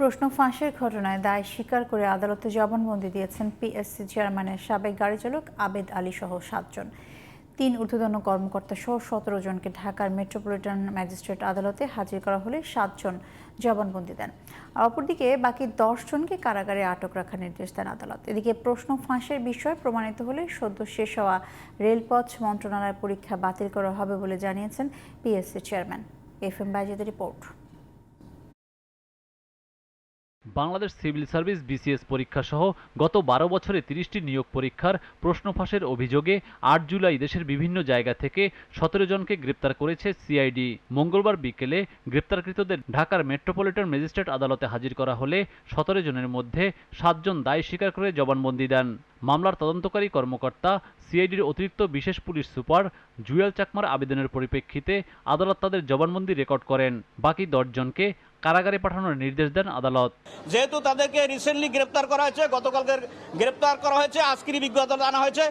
প্রশ্ন ফাঁসের ঘটনায় দায় স্বীকার করে আদালতে জবানবন্দি দিয়েছেন পিএসসি চেয়ারম্যানের সাবেক গাড়ি চালক আবেদ আলী সহ সাতজন। তিন ঊর্ধ্বতন কর্মকর্তা সহ সতেরো জনকে ঢাকার মেট্রোপলিটন ম্যাজিস্ট্রেট আদালতে হাজির করা হলে সাতজন জবানবন্দি দেন। অপরদিকে বাকি জনকে কারাগারে আটক রাখার নির্দেশ দেন আদালত। এদিকে প্রশ্ন ফাঁসের বিষয় প্রমাণিত হলে সদ্য শেষ হওয়া রেলপথ মন্ত্রণালয়ের পরীক্ষা বাতিল করা হবে বলে জানিয়েছেন পিএসসি চেয়ারম্যান। এফ এম বাইজেদের report. Bangladesh civil service BCS পরীক্ষা সহ গত বারো বছরে তিরিশটি নিয়োগ পরীক্ষার প্রশ্ন ফাঁসের অভিযোগে আট জুলাই দেশের বিভিন্ন জায়গা থেকে সতেরো জনকে গ্রেপ্তার করেছে সিআইডি। মঙ্গলবার বিকেলে গ্রেপ্তারকৃতদের ঢাকার মেট্রোপলিটন ম্যাজিস্ট্রেট আদালতে হাজির করা হলে সতেরো জনের মধ্যে সাতজন দায় স্বীকার করে জবানবন্দি দেন। মামলার তদন্তকারী কর্মকর্তা, সিআইডির অতিরিক্ত বিশেষ পুলিশ সুপার জুয়েল চাকমার আবেদনের পরিপ্রেক্ষিতে আদালত তাদের জবানবন্দি রেকর্ড করেন। বাকি দশজনকে কারাগারে পাঠানোর নির্দেশ দেন আদালত। যেহেতু তাদেরকে রিসেন্টলি গ্রেপ্তার করা হয়েছে গতকালকে গ্রেপ্তার করা হয়েছে আজকেরই বিজ্ঞতা আনা হয়েছে।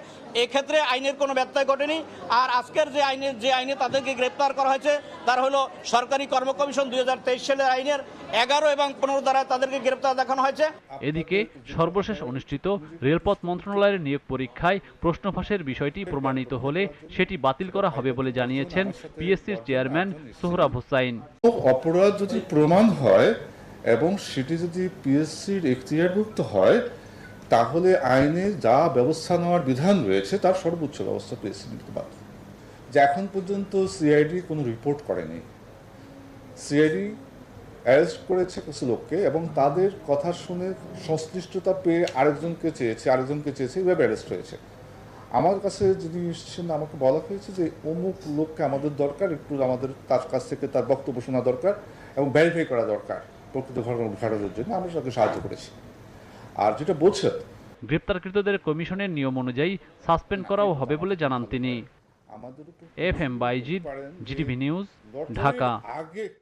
এক্ষেত্রে আইনের কোনো ব্যত্যয় ঘটেনি। আর আজকের যে আইনের যে আইনে তাদেরকে গ্রেপ্তার করা হয়েছে তার হলো সরকারি কর্ম কমিশন দুই সালের আইনের এগারো এবং পনেরো দ্বারা তাদেরকে গ্রেপ্তার দেখানো হয়েছে। এদিকে সর্বশেষ অনুষ্ঠিত রেলপথ মন্ত্রণালয়ের নিয়োগ পরীক্ষায় প্রশ্ন ফাঁসের বিষয়টি প্রমাণিত হলে সেটি বাতিল করা হবে বলে জানিয়েছেন পিএসসির চেয়ারম্যান সোহরাব হোসাইন। অপরাধ যদি প্রমাণ হয় এবং সেটি যদি পিএসসির এখতিয়ারভুক্ত হয়, তাহলে আইনে যা ব্যবস্থা নেওয়ার বিধান রয়েছে, তার সর্বোচ্চ ব্যবস্থা পিএসসি নিতে বাধ্য। যে এখন পর্যন্ত সিআইডি কোনো রিপোর্ট করেনি। সিআইডি অ্যারেস্ট করেছে কিছু লোককে এবং তাদের কথা শুনে সংশ্লিষ্টতা পেয়ে আরেকজনকে চেয়েছে আরেকজনকে চেয়েছে এইভাবে অ্যারেস্ট হয়েছে। আমার কাছে যিনি এসেছেন আমাকে বলা হয়েছে যে অমুক লোককে আমাদের দরকার একটু আমাদের তার কাছ থেকে তার বক্তব্য শোনা দরকার এবং ভেরিফাই করা দরকার প্রকৃত ঘটনা ঘটানোর জন্য। আমরা তাকে সাহায্য করেছি। আর যেটা বলছেন গ্রেপ্তারকৃতদের কমিশনের নিয়ম অনুযায়ী সাসপেন্ড করাও হবে বলে জানান তিনি। এফ এম বাইজিদ যে জিটিভি নিউজ ঢাকা। আগে